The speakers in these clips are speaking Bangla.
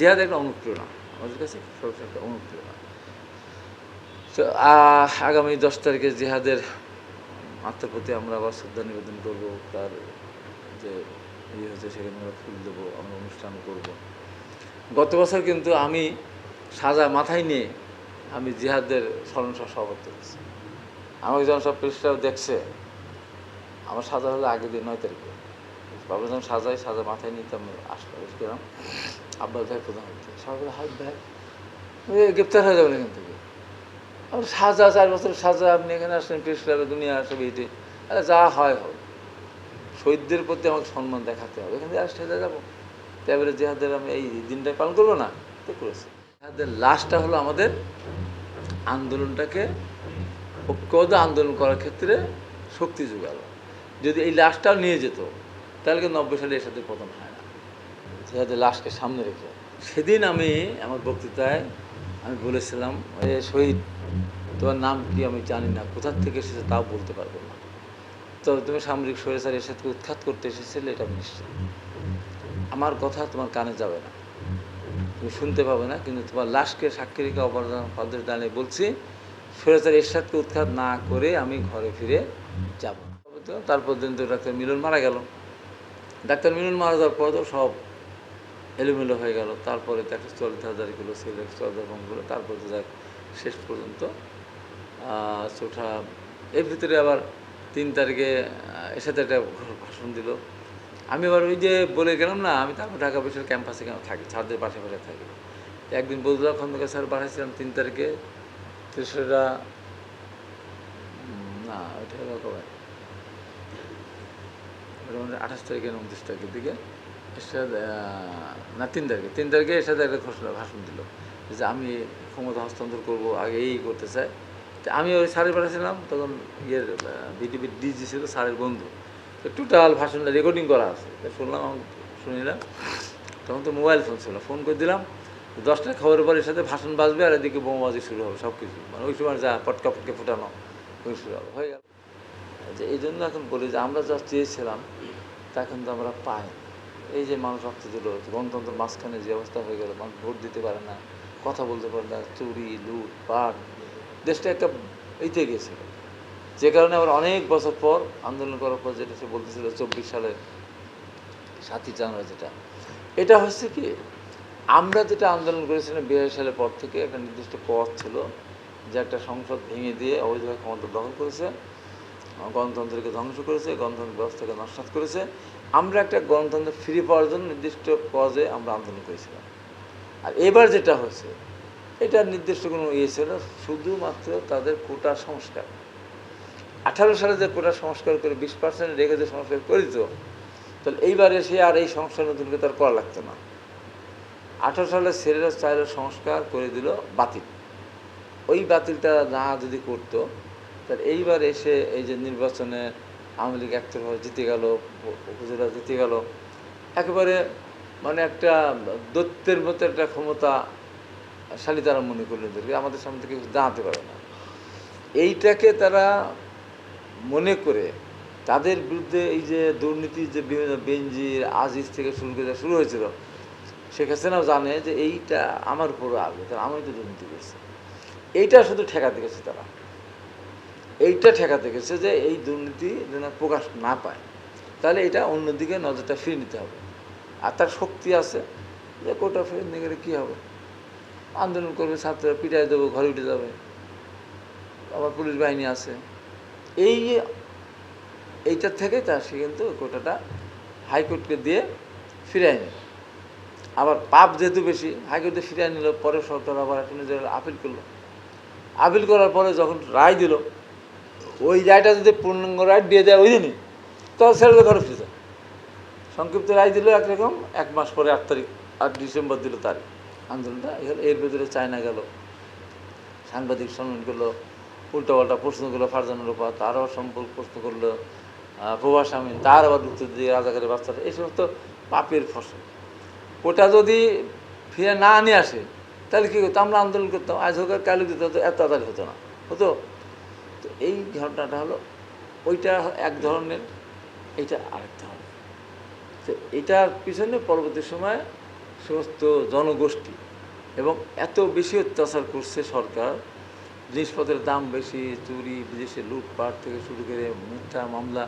জিহাদ একটা অনুপ্রেরণা আমাদের কাছে সবসময় একটা অনুপ্রেরণা তো আগামী দশ তারিখে জিহাদের আত্মার প্রতি আমরা আবার শ্রদ্ধা নিবেদন করব, তার যে ইয়ে হচ্ছে সেখানে আমরা ফুল দেবো, আমরা অনুষ্ঠান করব। গত বছর কিন্তু আমি সাজা মাথায় নিয়ে আমি জিহাদের স্মরণ সভা সভাপতি হয়েছি আমাকে যখন সব প্রেসটাও দেখছে, আমার সাজা হলো আগের দিন নয় তারিখে। বাবা যখন সাজাই সাজা মাথায় নিতাম আমি আসলাম গেলাম। আব্বাস ভাই প্রধান হচ্ছে সবাই হাই ভাই গ্রেপ্তার হয়ে যাবেন এখান থেকে। আর সাজা, চার বছর সাজা, আপনি এখানে আসলেন প্রেস দুনিয়া আসবে এটি আরে যা হয় হোক, শহীদদের প্রতি আমাকে সম্মান দেখাতে হবে। এখান থেকে আসতে যাব। তারপরে জেহাদের আমি এই দিনটা পালন করব না, তো করেছি। জেহাদের লাস্টটা হলো আমাদের আন্দোলনটাকে ঐক্যবদ্ধ আন্দোলন করার ক্ষেত্রে শক্তি যোগালো। যদি এই লাশটাও নিয়ে যেত তাহলে কিন্তু নব্বই সালে এর সাথে পতন হয় না। জেহাদের লাশকে সামনে রেখে। সেদিন আমি আমার বক্তৃতায় আমি বলেছিলাম এ শহীদ তোমার নাম কি আমি জানি না কোথার থেকে এসেছে তাও বলতে পারব না। তো তুমি সামরিক স্বৈরাচার এর সাথে উৎখাত করতে এসেছিলে এটা আমি নিশ্চিত। আমার কথা তোমার কানে যাবে না। তুমি শুনতে পাবে না কিন্তু তোমার লাশকে সাক্ষী রেখে অপরাধ পদের দাঁড়িয়ে বলছি স্বৈরাচার এরশাদকে উৎখাত না করে আমি ঘরে ফিরে যাব তারপর দিন তো ডাক্তার মিলন মারা গেল। ডাক্তার মিলন মারা যাওয়ার পর তো সব এলোমেলো হয়ে গেল। তারপরে তো একটা চল্লিশ হাজার কিলো ছিল একশো হাজার তারপরে তো যাক, শেষ পর্যন্ত চোঠা, এর ভিতরে আবার তিন তারিখে এর সাথে একটা ভাষণ দিল। আমি আবার ওই যে বলে গেলাম না, আমি তারপর ঢাকা বিশ্ববিদ্যালয়ের ক্যাম্পাসে কেন থাকি? ছাদের পাশে পাশে থাকি। একদিন বজুল্লাহ খন্দকার স্যার পাঠাইছিলাম তিন তারিখে তেসরা না, ওইটা কবে ওটা মানে আঠাশ তারিখে উনত্রিশ তারিখের দিকে এরশাদ না, তিন তারিখে তিন তারিখে এর সাথে একটা ঘোষণা, ভাষণ দিল যে আমি ক্ষমতা হস্তান্তর করব, আগে এই করতে চাই আমি ওই স্যারের পাঠাছিলাম তখন ইয়ের বিডিবি ডিজি ছিল স্যারের বন্ধু। তো টোটাল ভাষণটা রেকর্ডিং করা আছে। শুনলাম শুনিলাম তখন তো মোবাইল ফোন ছিল ফোন করে দিলাম। দশটা খবরের পর এর সাথে ভাষণ বাজবে আর এদিকে বোমাবাজি শুরু হবে সব কিছু মানে ওই সময় যা পটকা পটকে ফুটানো, ওই শুরু হবে। হয়ে গেল। যে এই জন্য এখন বলি যে আমরা যা চেয়েছিলাম তা কিন্তু আমরা পাই এই যে মানুষ রক্ত দিল গণতন্ত্রের মাঝখানে যে অবস্থা হয়ে গেল, মানুষ ভোট দিতে পারে না, কথা বলতে পারে না, চুরি, লুট, পাট, দেশটা একটা এইতে গেছিল যে কারণে আবার অনেক বছর পর আন্দোলন করার পর যেটা সে বলতেছিল, চব্বিশ সালের সাতই জানুয়ারি যেটা, এটা হচ্ছে কি, আমরা যেটা আন্দোলন করেছিলাম বিহার সালের পর থেকে, একটা নির্দিষ্ট পথ ছিল যে একটা সংসদ ভেঙে দিয়ে অবৈধভাবে ক্ষমতা দখল করেছে। গণতন্ত্রকে ধ্বংস করেছে গণতন্ত্র ব্যবস্থাকে নস্বাত করেছে। আমরা একটা গণতন্ত্র ফিরে পাওয়ার জন্য নির্দিষ্ট পর্যায়ে আমরা আন্দোলন করেছিলাম। আর এবার যেটা হয়েছে এটা নির্দিষ্ট কোনো ইয়ে ছিল শুধুমাত্র তাদের কোটা সংস্কার। আঠারো সালে যে কোটা সংস্কার করে বিশ পার্সেন্ট রেখে যে সংস্কার করে দিত তাহলে এইবার এসে আর এই সংস্কার নতুন করে তার করা লাগতো না। আঠারো সালে ছেলেরা চাইলে সংস্কার করে দিল বাতিল। ওই বাতিলটা না যদি করতো তাহলে এইবার এসে এই যে নির্বাচনে আওয়ামী লীগ একতরফা জিতে গেল, উপজেলা জিতে গেল, একেবারে মানে একটা দৈত্যের মতো একটা ক্ষমতা শালী তারা মনে করলেন যে আমাদের সামনে থেকে দাঁড়াতে পারে না। এইটাকে তারা মনে করে তাদের বিরুদ্ধে এই যে দুর্নীতি যে বিভিন্ন বেঞ্জির আজিজ থেকে শুরু করে শুরু হয়েছিল, শেখ হাসিনাও জানে যে এইটা আমার উপরও আসবে তারা আমি তো দুর্নীতি করছি। এইটা শুধু ঠেকাতে গেছে তারা। এইটা ঠেকাতে গেছে যে এই দুর্নীতি যেন প্রকাশ না পায়। তাহলে এটা অন্যদিকে নজরটা ফিরে নিতে হবে। আর তার শক্তি আছে যে কোটা ফিরে নিয়ে গেলে কী হবে? আন্দোলন করবে, ছাত্ররা পিটাই দেবো, ঘরে উঠে যাবে। আবার পুলিশ বাহিনী আছে। এই এইটার থেকে তার সে কিন্তু কোটাটা হাইকোর্টকে দিয়ে ফিরিয়ে নিল। আবার পাপ যেহেতু বেশি, হাইকোর্টে ফিরিয়ে নিল, পরে সরকার আবার জেনারেল আপিল করল। আপিল করার পরে যখন রায় দিল ওই রায়টা যদি পূর্ণাঙ্গ রায় দিয়ে দেয় ওই দিনই তখন ছেড়ে দিয়ে ঘরে ফিরে যায় সংক্ষিপ্ত রায় দিল একরকম এক মাস পরে আট তারিখ, আট ডিসেম্বর দিল তারিখ। আন্দোলনটা এর- ভেতরে চায়না গেল। সাংবাদিক সম্মেলন করল, উল্টোপাল্টা প্রশ্ন করল ফারজানুর উপর তারও সম্পর্ক প্রশ্ন করল প্রভাস আমিন, তার আবার উত্তর দিয়ে রাজাকারের বাচ্চাটা এই সমস্ত পাপের ফসল। ওটা যদি ফিরে না নিয়ে আসে, তাহলে কী করতো? আমরা আন্দোলন করতাম, আজ হোক কালু দিতে হতো, এত তাড়াতাড়ি হতো না। হতো? তো এই ঘটনাটা হলো, ওইটা এক ধরনের, এইটা আরেক ধরনের। তো এটার পিছনে পরবর্তী সময় সমস্ত জনগোষ্ঠী এবং এত বেশি অত্যাচার করছে সরকার, জিনিসপত্রের দাম বেশি, চুরি, বিদেশে লুটপাট থেকে শুরু করে মিথ্যা মামলা,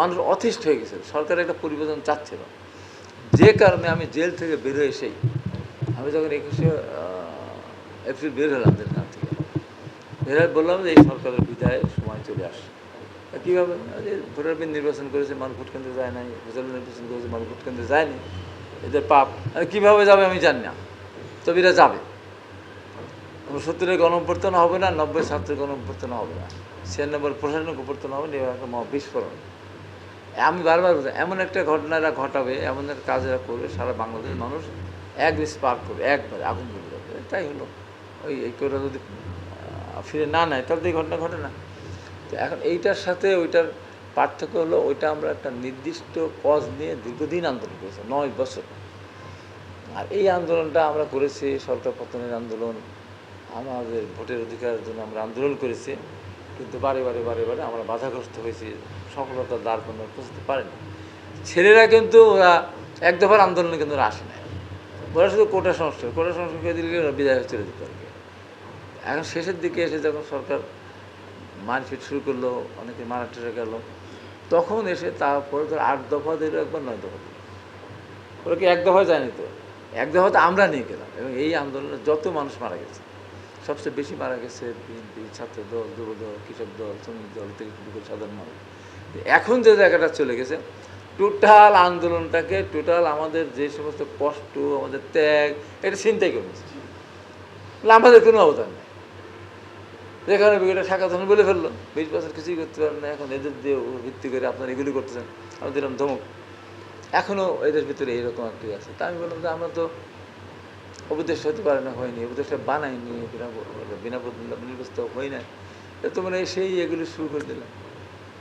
মানুষ অতিষ্ঠ হয়ে গেছে। সরকার একটা পরিবর্তন চাচ্ছিল যে কারণে আমি জেল থেকে বের হয়ে এসেই, আমি যখন একুশে এপ্রিল বের হলাম জেলখান থেকে বের হয়ে, বললাম যে এই সরকারের বিদায় সময় চলে আসে। কীভাবে? ভোটার বিন নির্বাচন করেছে মানুষ ভোট কেন্দ্রে যায় নাই ভোটার নির্বাচন করেছে মানুষ ভোট কেন্দ্রে যায়নি, এদের পাপ। কীভাবে যাবে আমি জানি না তবে এরা যাবে সত্তরের গণঅভ্যর্থন হবে না, নব্বই ছাত্রের গণঅভ্যর্থন হবে না, ছিয়ানব্বই প্রশাসনিক অভ্যর্থন হবে না, এবার একটা মহা বিস্ফোরণ। আমি বারবার এমন একটা ঘটনা এরা ঘটাবে, এমন একটা কাজ এরা করবে, সারা বাংলাদেশের মানুষ এক স্পার্ক করবে, একবার আগুন ধরে যাবে। তাই হলো, ওই করে যদি ফিরে না নেয়, তাহলে এই ঘটনা ঘটে না। তো এখন এইটার সাথে ওইটার পার্থক্য হলো, ওইটা আমরা একটা নির্দিষ্ট কজ নিয়ে দীর্ঘদিন আন্দোলন করেছি, নয় বছর। আর এই আন্দোলনটা আমরা করেছি, সরকার পতনের আন্দোলন, আমাদের ভোটের অধিকারের জন্য আমরা আন্দোলন করেছি, কিন্তু বারে বারে বারে বারে আমরা বাধাগ্রস্ত হয়েছি সফলতার দ্বার কোনো পৌঁছতে পারেনি। ছেলেরা কিন্তু ওরা এক দফার আন্দোলনে কিন্তু আসে না ওরা শুধু কোটা সংস্কার কোটা সংস্কার করে দিলে বিদায় চলে যেত কি। এখন শেষের দিকে এসে যখন সরকার মারপিট শুরু করল, অনেকে মারা টেরে গেল, তখন এসে তারপরে ধর আট দফা দিল একবার নয় দফা দিল ওরা কি এক দফায় যায়নি তো? এক দফাতে আমরা নিয়ে গেলাম এবং এই আন্দোলনে যত মানুষ মারা গেছে, সবচেয়ে বেশি মারা গেছে বিএনপি ছাত্র দল যুব দল কৃষক দল, শ্রমিক দল থেকে শুরু করে সাধারণ মানুষ। এখন যে জায়গাটা চলে গেছে, টোটাল আন্দোলনটাকে, টোটাল আমাদের যে সমস্ত কষ্ট, আমাদের ত্যাগ, এটা চিন্তাই করেছে আমাদের কোনো অবদান নেই। যেখানে বিকেটে ধন বলে ফেলল। বিশ বছর কিছুই করতে পারেন না, এখন এদের দিয়ে ভিত্তি করে আপনারা এগুলি করতেছেন। আমি দিলাম ধমক। এখনও এদের ভিতরে এইরকম একটি আছে। তা আমি বললাম যে, আমরা তো উপদেশ হতে পারে না, হয়নি। উপদেশটা বানাইনি, বিনা বিনা নির্বাচিত হই না তোমরা সেই এগুলি শুরু করে দিলাম।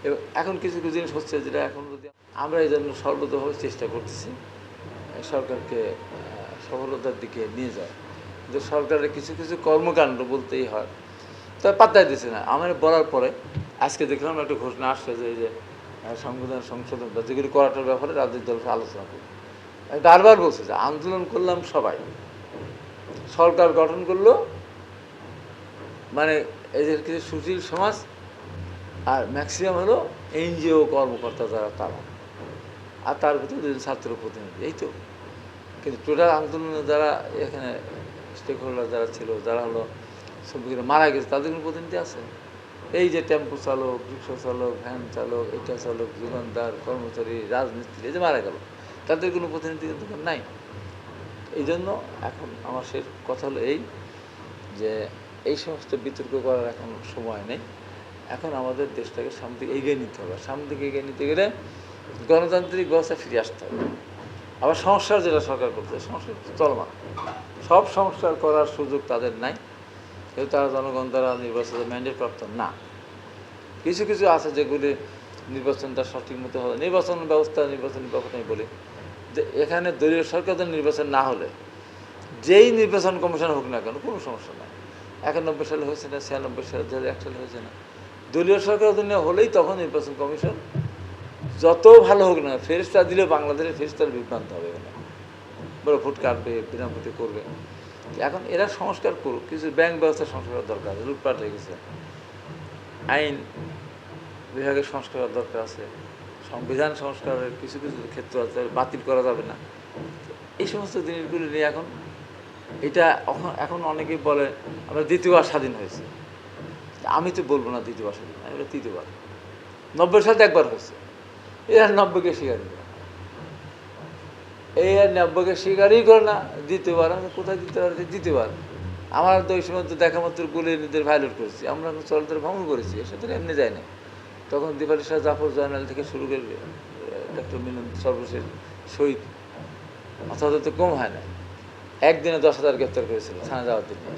এবং এখন কিছু কিছু জিনিস হচ্ছে যেটা এখন যদি আমরা এই জন্য সর্বতভাবে চেষ্টা করতেছি সরকারকে সফলতার দিকে নিয়ে যায় কিন্তু সরকারের কিছু কিছু কর্মকাণ্ড বলতেই হয়। তবে পাত্তাই দিচ্ছে না। আমার বলার পরে আজকে দেখলাম একটা ঘোষণা আসছে যে এই যে সংবিধান সংশোধন যেগুলি করাটার ব্যাপারে রাজনৈতিক দলকে আলোচনা আমি বারবার বলছে যে আন্দোলন করলাম সবাই। সরকার গঠন করল মানে এদের কিছু সুশীল সমাজ আর ম্যাক্সিমাম হলো এনজিও কর্মকর্তা যারা তারা। আর তার ভিতরে দুজন ছাত্র প্রতিনিধি, এই তো। কিন্তু টোটাল আন্দোলনে যারা এখানে স্টেক হোল্ডার যারা ছিল, যারা হলো শ্রমিকরা মারা গেছে, তাদের কোনো প্রতিনিধি আছে? এই যে টেম্পো চালক, রিক্সা চালক, ভ্যান চালক, এটা চালক দোকানদার কর্মচারী, রাজমিস্ত্রি, এই যে মারা গেল, তাদের কোনো প্রতিনিধি কিন্তু নাই। এই জন্য এখন আমার সে কথা হলো এই যে এই সমস্ত বিতর্ক করার এখন সময় নেই। এখন আমাদের দেশটাকে সামনে এগিয়ে নিতে হবে। সামনে দিকে এগিয়ে নিতে গেলে গণতান্ত্রিক ব্যবস্থা ফিরে আসতে হবে। আবার সংস্কার যেটা সরকার করতে সংস্কার চলমান। সব সংস্কার করার সুযোগ তাদের নাই। যেহেতু তারা জনগণ দ্বারা নির্বাচিত ম্যান্ডেট প্রাপ্ত? না। কিছু কিছু আছে যেগুলি নির্বাচনটা সঠিক মতো হবে। নির্বাচন ব্যবস্থা, নির্বাচনী ব্যাপারটা আমি বলি যে এখানে দলীয় সরকারদের নির্বাচন না হলে, যেই নির্বাচন কমিশন হোক না কেন, কোনো সমস্যা নাই। একানব্বই সালে হয়েছে না, ছিয়ানব্বই সালে দু এক সালে হয়েছে না। দলীয় সরকার অধীনে হলেই তখন নির্বাচন কমিশন যত ভালো হোক না ফেরিস্তা দিলে বাংলাদেশের ফেরিস্তার বিভ্রান্ত হবে এখানে। বড় ফুট কাটবে, বিনা ফুটে করবে। এখন এরা সংস্কার করুক, কিছু ব্যাংক ব্যবস্থা সংস্কার দরকার আছে, লুটপাট হয়ে গেছে। আইন বিভাগের সংস্কার দরকার আছে, সংবিধান সংস্কারের কিছু কিছু ক্ষেত্র আছে বাতিল করা যাবে না। এই সমস্ত জিনিসগুলি নিয়ে এখন, এটা এখন এখন অনেকেই বলে, আমরা দ্বিতীয়বার স্বাধীন হয়েছে। আমি তো বলব না দ্বিতীয়বার স্বাধীন, আমি তৃতীয়বার। নব্বই সালে একবার হয়েছে। এরা নব্বইকে স্বীকার। এই আর নব্বইকে স্বীকারই করে না, দ্বিতীয়বার, আমি কোথায় দ্বিতীয়বার? দ্বিতীয়বার। আমার তো ওই সময় তো দেখা মাত্র গুলি নিজেদের ভায়োলেট করেছি। আমরা চলতের ভ্রমণ করেছি, এসে তো এমনি যায় না। তখন দীপালি শাহ জাফর জয়নাল থেকে শুরু করে ডক্টর মিলন সর্বশেষ শহীদ। অথচ তো কম হয় না। একদিনে দশ হাজার গ্রেপ্তার করেছিল থানা যাওয়ার দিনে।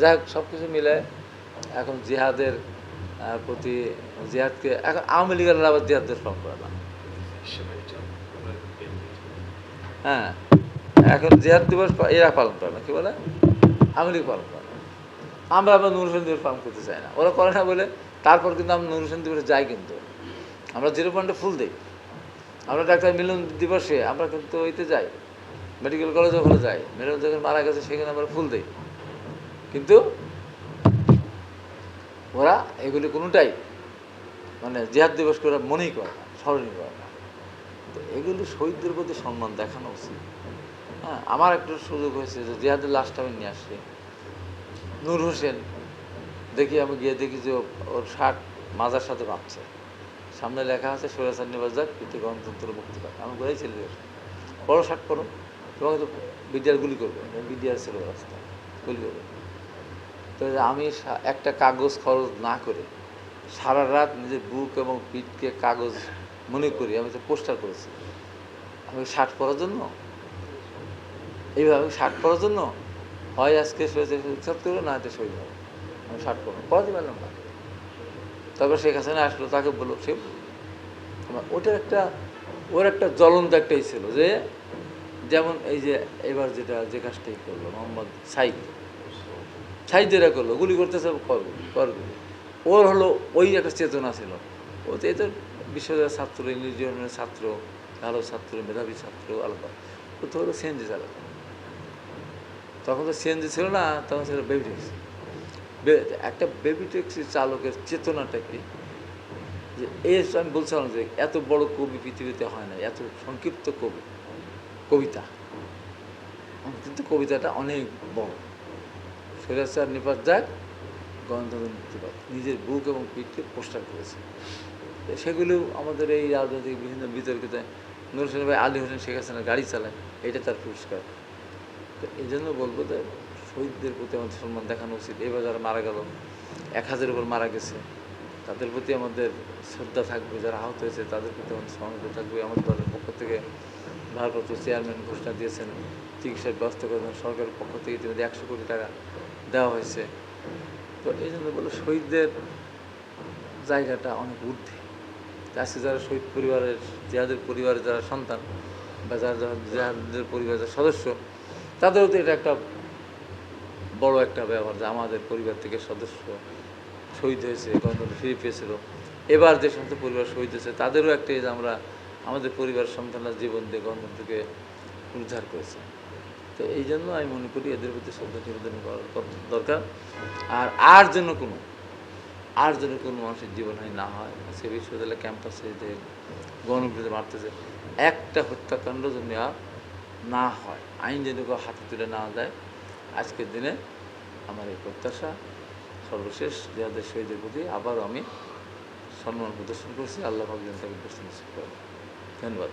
যাই হোক সব কিছু মিলে এখন জিহাদের প্রতি জিহাদকে, এখন আওয়ামী লীগের আবার জিহাদের ফর্ম করে না হ্যাঁ। এখন জিহাদ দিবস এরা পালন করে না, কি বলে? আওয়ামী লীগ পালন করে না। আমরা আবার নুর হোসেন দিবস পালন করতে চাই না। ওরা করে না বলে তারপর কিন্তু আমরা নুর হোসেন দিবসে যাই কিন্তু। আমরা জিরো পয়েন্টে ফুল দিই। আমরা ডাক্তার মিলন দিবসে আমরা কিন্তু ওইতে যাই। মেডিকেল কলেজে ওখানে যাই। মেডিকেল যখন মারা গেছে সেখানে আমরা ফুল দিই। কিন্তু ওরা এগুলি কোনোটাই মানে জেহাদ দিবস করে মনেই করে না, স্মরণই করে না। এগুলি শহীদদের প্রতি সম্মান দেখানো উচিত। হ্যাঁ আমার একটু সুযোগ হয়েছে যে জিহাদের লাশটা আমি নিয়ে আসছি। নূর হোসেন, দেখি আমি গিয়ে দেখি যে ওর শার্ট মাজার সাথে বাঁধছে। সামনে লেখা আছে সৈরাসার নিবাস যাক পিতে গণতন্ত্র মুক্তি পাক। আমি বলেই ছেলে বড় শার্ট করো তোমাকে তো বিডিআর গুলি করবে বিডিআর ছিল রাস্তা, গুলি করবে। তো আমি একটা কাগজ খরচ না করে সারা রাত নিজের বুক এবং পিঠকে কাগজ মনে করি আমি তো পোস্টার করেছি আমি শার্ট পরার জন্য এইভাবে শার্ট পরার জন্য হয় আজকে সহ্য উৎসব করব না হয়তো শহীদ হবে আমি শার্ট পরবো পরাতে পারলাম না তারপর শেখ হাসিনা আসলো তাকে বলল সে ওটার একটা ওর একটা জ্বলন্ত একটাই ছিল যে যেমন এই যে এবার যেটা যে কাজটাই করল মোহাম্মদ সাইদ সাইদ যেটা করল গুলি করতেছে করগুলি করগুলি ওর হলো ওই একটা চেতনা ছিল ও তো বিশ্ববিদ্যালয়ের ছাত্র ইংলিশ ছাত্র, ভালো ছাত্র, মেধাবী ছাত্র, আলাদা। তো হলো সিএনজি চালাতো তখন তো সিএনজি ছিল না, তখন ছিল। বেবি ট্যাক্সি একটা বেবি ট্যাক্সি চালকের চেতনাটা কি? যে এর আমি বলছিলাম যে এত বড় কবি পৃথিবীতে হয় না, এত সংক্ষিপ্ত কবি, কবিতা। কিন্তু কবিতাটা অনেক বড়। সৈরাচার নিপাত যাক গণতন্ত্র নিজের বুক এবং পিঠকে পোস্টার করেছে। সেগুলো আমাদের এই রাজনৈতিক বিভিন্ন বিতর্কিত নুর হোসেন ভাই, আলী হোসেন, শেখ হাসিনার গাড়ি চালায়, এটা তার পুরস্কার। তো এই জন্য বলব যে শহীদদের প্রতি আমাদের সম্মান দেখানো উচিত। এবার যারা মারা গেল, এক হাজারের উপর মারা গেছে, তাদের প্রতি আমাদের শ্রদ্ধা থাকবে, যারা আহত হয়েছে, তাদের প্রতি আমাদের সহানুভূতি থাকবে। আমাদের দলের পক্ষ থেকে ভারপ্রাপ্ত চেয়ারম্যান ঘোষণা দিয়েছেন, চিকিৎসার ব্যবস্থা করেছেন সরকারের পক্ষ থেকে ইতিমধ্যে একশো কোটি টাকা দেওয়া হয়েছে। তো এই জন্য বলো শহীদদের জায়গাটা অনেক ঊর্ধ্বে। আজকে যারা শহীদ পরিবারের যাদের পরিবারের যারা সন্তান বা যারা যাদের পরিবারের সদস্য, তাদেরও তো এটা একটা বড় একটা ব্যাপার যে আমাদের পরিবার থেকে সদস্য শহীদ হয়েছে, গণতন্ত্র ফিরে পেয়েছিল। এবার যে সমস্ত পরিবার শহীদ হয়েছে, তাদেরও একটা যে আমরা, আমাদের পরিবার সন্তানরা জীবন দিয়ে গণতন্ত্রকে উদ্ধার করেছে। তো এই জন্য আমি মনে করি এদের প্রতি শ্রদ্ধা নিবেদন করার দরকার। আর আর যেন কোনো আর যেন কোনো মানুষের জীবনহানি না হয় আজকে বিশ্ববিদ্যালয় ক্যাম্পাসে যে গণবিরোধী মারতেছে একটা হত্যাকাণ্ড যেন না হয়, আইন যেন হাতে তুলে না দেয় আজকের দিনে আমার এই প্রত্যাশা সর্বশেষ, যাদের শহীদের প্রতি আবারও আমি সম্মান প্রদর্শন করছি, আল্লাহ পাক তাকে প্রশ্ন করেন ধন্যবাদ।